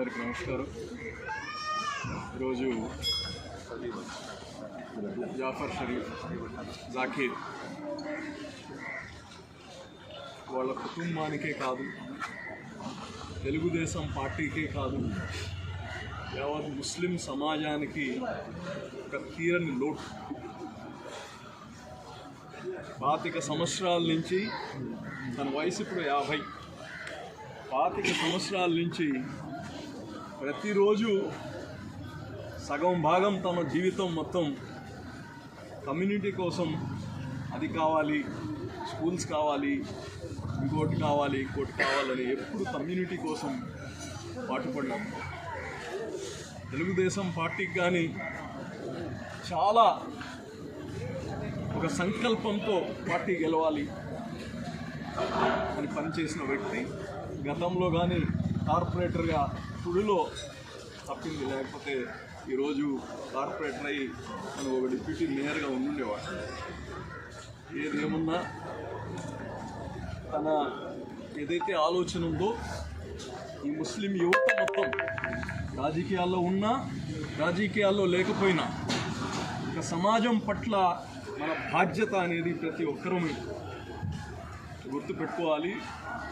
అందరికీ నమస్కారం. ఈరోజు జాఫర్ షరీఫ్ జాకీర్ వాళ్ళ కుటుంబానికే కాదు తెలుగుదేశం పార్టీకే కాదు యావత్ ముస్లిం సమాజానికి ఒక తీరని లోటు. పాతిక సంవత్సరాల నుంచి తన వయసు ఇప్పుడు యాభై. పాతిక సంవత్సరాల నుంచి ప్రతిరోజు సగం భాగం తన జీవితం మొత్తం కమ్యూనిటీ కోసం అది కావాలి స్కూల్స్ కావాలి ఇంకోటి కావాలి ఇంకోటి కావాలని ఎప్పుడు కమ్యూనిటీ కోసం పాటుపడ్డాం తెలుగుదేశం పార్టీకి కానీ చాలా ఒక సంకల్పంతో పార్టీ గెలవాలి అని పనిచేసిన వ్యక్తి. గతంలో కానీ కార్పొరేటర్గా పుడిలో తప్పింది లేకపోతే ఈరోజు కార్పొరేటర్ అయ్యి మనం ఒక డిప్యూటీ మేయర్గా ఉండుండేవాడు. ఏది ఏమున్నా తన ఏదైతే ఆలోచన ఉందో ఈ ముస్లిం యువత మొత్తం రాజకీయాల్లో ఉన్నా రాజకీయాల్లో లేకపోయినా ఒక సమాజం పట్ల మన బాధ్యత అనేది ప్రతి ఒక్కరూ గుర్తుపెట్టుకోవాలి.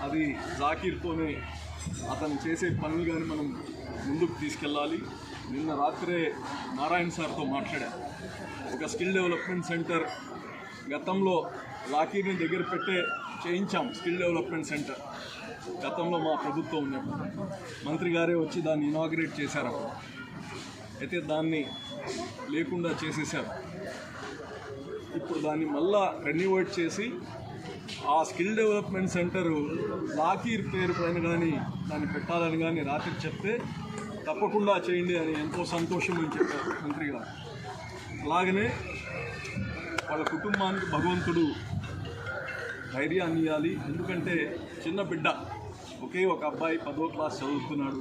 అది జాకీర్తోనే అతను చేసే పనులు కానీ మనం ముందుకు తీసుకెళ్ళాలి. నిన్న రాత్రే నారాయణ సార్తో మాట్లాడా. ఒక స్కిల్ డెవలప్మెంట్ సెంటర్ గతంలో లాకీని దగ్గర పెట్టే చేయించాం స్కిల్ డెవలప్మెంట్ సెంటర్. గతంలో మా ప్రభుత్వం ఉన్నప్పుడు మంత్రి గారే వచ్చి దాన్ని ఇనాగ్రేట్ చేశారు. అయితే దాన్ని లేకుండా చేసేసారు ఇప్పుడు దాన్ని మళ్ళా రెన్యువేట్ చేసి ఆ స్కిల్ డెవలప్మెంట్ సెంటరు లాకీర్ పేరు పైన కానీ దాన్ని పెట్టాలని కానీ రాత్రి చెప్తే తప్పకుండా చేయండి అని ఎంతో సంతోషం అని చెప్పారు మంత్రి గారు. అలాగనే వాళ్ళ కుటుంబానికి భగవంతుడు ధైర్యాన్ని ఇవ్వాలి. ఎందుకంటే చిన్న బిడ్డ ఒకే ఒక అబ్బాయి పదో క్లాస్ చదువుతున్నాడు.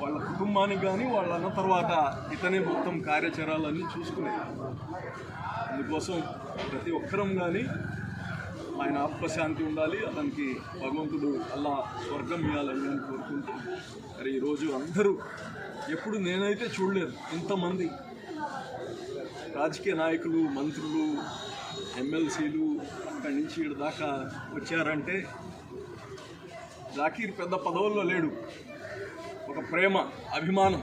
వాళ్ళ కుటుంబానికి కానీ వాళ్ళ అన్న తర్వాత ఇతనే మొత్తం కార్యాచరాలన్నీ చూసుకునేది. అందుకోసం ప్రతి ఒక్కరం కానీ ఆయన ఆత్మశాంతి ఉండాలి అతనికి భగవంతుడు అల్లా స్వర్గం ఇవ్వాలని నేను కోరుకుంటూ మరి ఈరోజు అందరూ ఎప్పుడు నేనైతే చూడలేదు ఇంతమంది రాజకీయ నాయకులు మంత్రులు ఎమ్మెల్సీలు అక్కడి నుంచి ఈడ దాకా వచ్చారంటే జాకీర్ పెద్ద పదవుల్లో లేడు. ఒక ప్రేమ అభిమానం.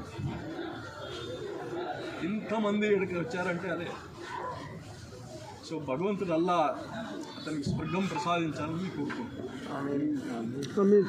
ఇంతమంది ఇక్కడికి వచ్చారంటే అదే. సో భగవంతుడు అల్లా అతనికి స్వర్గం ప్రసాదించాలని కోరుకుంటున్నాను